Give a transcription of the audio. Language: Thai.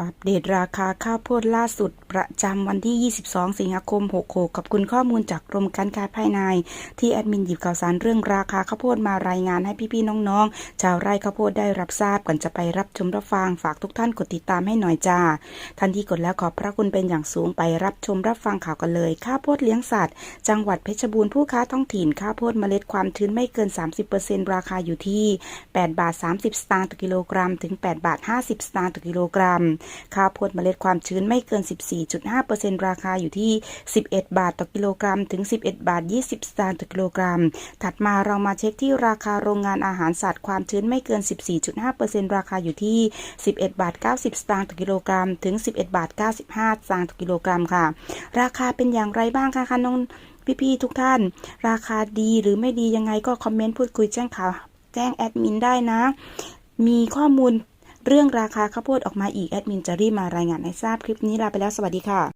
อัปเดตราคาข้าวโพดล่าสุด ประจำวันที่ 22 สิงหาคม 66ขอบคุณข้อมูลจากกรมการค้าภายใน ที่แอดมินหยิบข่าวสารเรื่องราคาข้าวโพดมารายงานให้พี่ๆน้องๆ ชาวไร่ข้าวโพดได้รับทราบก่อนจะไปรับชมรับฟังฝากทุกท่านกดติดตามให้หน่อยจ้าท่านที่กดแล้วขอบพระคุณเป็นอย่างสูงไปรับชมรับฟังข่าวกันเลยข้าวโพดเลี้ยงสัตว์ จังหวัดเพชรบูรณ์ผู้ค้าท้องถิ่นข้าวโพดเมล็ดความชื้นไม่เกิน 30%ราคาอยู่ที่ 8 บาท 30 สตางค์ต่อกิโลกรัม ถึง 8 บาท 50 สตางค์ต่อกิโลกรัมข้าวโพดเมล็ดความชื้นไม่เกิน 14.5%ราคาอยู่ที่ 11 บาทต่อกิโลกรัม ถึง 11 บาท 20 สตางค์ต่อกิโลกรัม ถัดมาเรามาเช็คที่ราคาโรงงานอาหารสัตว์ความชื้นไม่เกิน 14.5%ราคาอยู่ที่ 11 บาท 90 สตางค์ต่อกิโลกรัม ถึง 11 บาท 95 สตางค์ต่อกิโลกรัมค่ะ ราคาเป็นอย่างไรบ้างคะคะน้องพี่ๆทุกท่าน ราคาดีหรือไม่ดียังไงก็คอมเมนต์พูดคุยแจ้งข่าวแจ้งแอดมินได้นะ มีข้อมูล เรื่องราคาข้าวโพดออกมาอีกแอดมินจะรีบมารายงานให้ทราบคลิปนี้ลาไปแล้วสวัสดีค่ะ